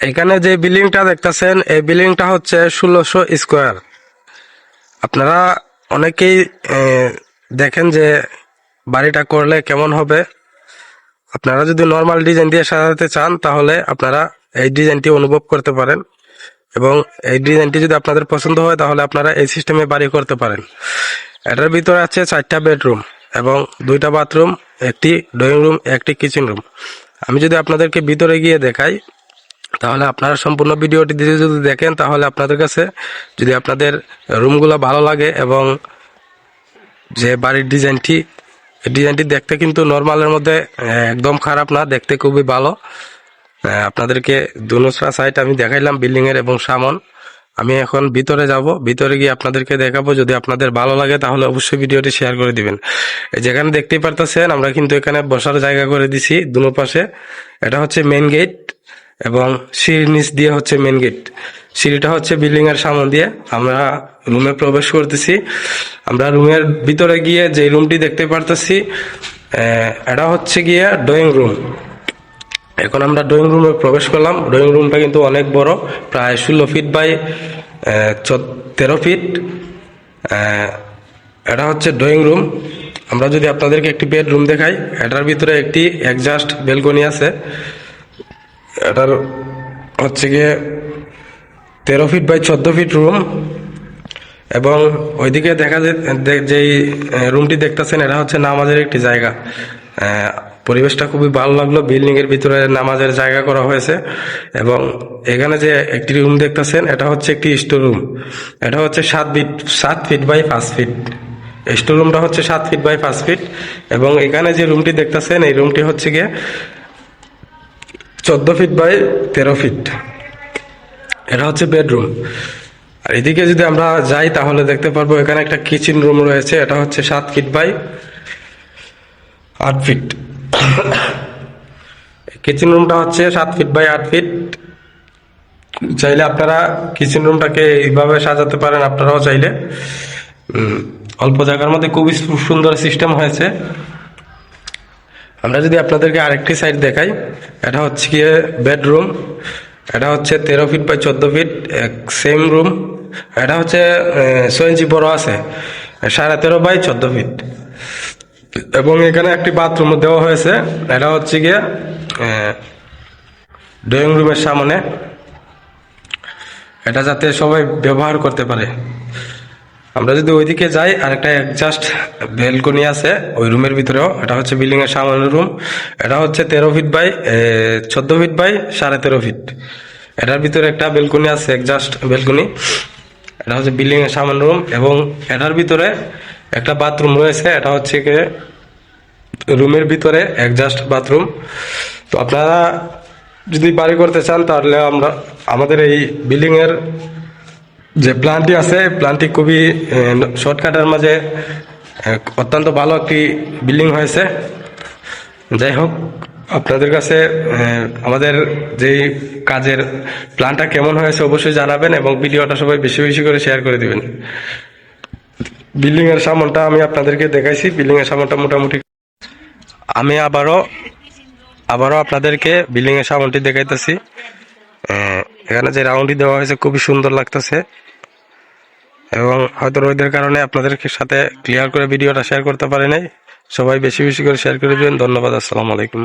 এখানে যে বিল্ডিংটা দেখতেছেন, এই বিল্ডিংটা হচ্ছে ষোলোশো স্কোয়ার। আপনারা অনেকেই দেখেন যে বাড়িটা করলে কেমন হবে। আপনারা যদি নর্মাল ডিজাইন দিয়ে সাজাতে চান, তাহলে আপনারা এই ডিজাইনটি অনুভব করতে পারেন। এবং এই ডিজাইনটি যদি আপনাদের পছন্দ হয়, তাহলে আপনারা এই সিস্টেমে বাড়ি করতে পারেন। এটার ভিতরে আছে চারটা বেডরুম এবং দুইটা বাথরুম একটি ড্রয়িং রুম একটি কিচেন রুম আমি যদি আপনাদেরকে ভিতরে গিয়ে দেখাই তাহলে আপনারা সম্পূর্ণ ভিডিওটি যদি দেখেন, তাহলে আপনাদের কাছে যদি আপনাদের রুমগুলো ভালো লাগে এবং যে বাড়ির ডিজাইনটি ডিজাইনটি দেখতে কিন্তু নর্মালের মধ্যে একদম খারাপ না, দেখতে খুবই ভালো। আপনাদেরকে দুনুসরা সাইট আমি দেখাইলাম বিল্ডিংয়ের এবং সামন। আমি এখন ভিতরে যাব, ভিতরে গিয়ে আপনাদেরকে দেখাবো। যদি আপনাদের ভালো লাগে, তাহলে অবশ্যই ভিডিওটি শেয়ার করে দিবেন। যেখানে দেখতেই পারতেছেন, আমরা কিন্তু এখানে বসার জায়গা করে দিছি দুনো পাশে। এটা হচ্ছে মেন গেট এবং সিঁড়ির নিচ দিয়ে হচ্ছে মেন গেট সিঁড়িটা হচ্ছে বিল্ডিং এর সামনে দিয়ে আমরা রুমে প্রবেশ করতেছি। আমরা রুমের ভিতরে গিয়ে যে রুমটি দেখতে পারতেছি এটা হচ্ছে গিয়ে ড্রয়িং রুম এখন আমরা ড্রয়িং রুমে প্রবেশ করলাম। ড্রয়িং রুমটা কিন্তু অনেক বড়, প্রায় ষোলো ফিট বাই তেরো ফিট এটা হচ্ছে ড্রয়িং রুম আমরা যদি আপনাদেরকে একটি বেডরুম দেখাই, এটার ভিতরে একটি অ্যাডজাস্ট বেলকনি আছে। এটার হচ্ছে গিয়ে তেরো ফিট বাই চোদ্দ ফিট রুম এবং ওইদিকে দেখা যেই রুমটি দেখতেছেন, এটা হচ্ছে নামাজের একটি জায়গা। পরিবেশটা খুবই ভালো লাগল বিল্ডিং এর ভিতরে নামাজের জায়গা করা হয়েছে এবং এখানে যে একটি রুম দেখতেছেন, এটা হচ্ছে একটি স্টোর রুম এটা হচ্ছে সাত ফিট সাত ফিট বাই পাঁচ ফিট স্টোর রুমটা হচ্ছে সাত ফিট বাই পাঁচ ফিট এবং এখানে যে রুমটি দেখতেছেন, এই রুমটি হচ্ছে গিয়ে চোদ্দ ফিট বাই তেরো ফিট এটা হচ্ছে বেডরুম আর এদিকে যদি আমরা যাই, তাহলে দেখতে পারব এখানে একটা কিচেন রুম রয়েছে। এটা হচ্ছে সাত ফিট বাই আট ফিট কিচেন রুমটা হচ্ছে সাত ফিট বাই আট ফিট চাইলে আপনারা কিচেন রুমটাকে এইভাবে সাজাতে পারেন, আপনারাও চাইলে। অল্প জায়গার মধ্যে খুবই সুন্দর সিস্টেম হয়েছে। আমরা যদি আপনাদেরকে আরেকটি সাইড দেখাই, এটা হচ্ছে গিয়ে বেডরুম, এটা হচ্ছে তেরো ফিট বাই চোদ্দ ফিট সেম রুম, এটা হচ্ছে ছয় ইঞ্চি বড় আছে, সাড়ে তেরো বাই চোদ্দ ফিট। এবং এখানে একটি বাথরুম দেওয়া হয়েছে, এটা হচ্ছে গিয়ে ড্রয়িং রুমের সামনে। এটা যাতে সবাই ব্যবহার করতে পারে। আমরা যদি ওইদিকে যাই আর একটা জাস্ট বেলকনি আছে, ওই রুমের ভিতরেও। এটা হচ্ছে বিল্ডিং এর সামনের রুম এটা হচ্ছে তেরো ফিট বাই চোদ্দ ফিট বাই সাড়ে তেরো ফিট এটার ভিতরে একটা বেলকনি আছে জাস্ট বেলকনি এটা হচ্ছে বিল্ডিং এর সামনের রুম এবং এটার ভিতরে একটা বাথরুম রয়েছে। এটা হচ্ছে কি রুমের ভিতরে একজাস্ট বাথরুম তো আপনারা যদি বাড়ি করতে চান, তাহলে আমরা, আমাদের এই বিল্ডিং এর যে প্ল্যানটি আছে প্ল্যানটি খুবই শর্টকাটের মাঝে অত্যন্ত ভালো একটি বিল্ডিং হয়েছে। যাই হোক, আপনাদের কাছে আমাদের যেই কাজের প্ল্যানটা কেমন হয়েছে অবশ্যই জানাবেন এবং ভিডিওটা সবাই বেশি বেশি করে শেয়ার করে দিবেন। বিল্ডিংয়ের সামনটা আমি আপনাদেরকে দেখাইছি। বিল্ডিংয়ের সামনটা মোটামুটি আমি আবারও আবারও আপনাদেরকে বিল্ডিংয়ের সামনটি দেখাইতেছি। এখানে যে রাউন্ডটি দেওয়া হয়েছে, খুবই সুন্দর লাগতেছে। এবং হয়তো রোদের কারণে আপনাদের সাথে ক্লিয়ার করে ভিডিওটা শেয়ার করতে পারি নাই। সবাই বেশি বেশি করে শেয়ার করে দিবেন। ধন্যবাদ, আসসালামু আলাইকুম।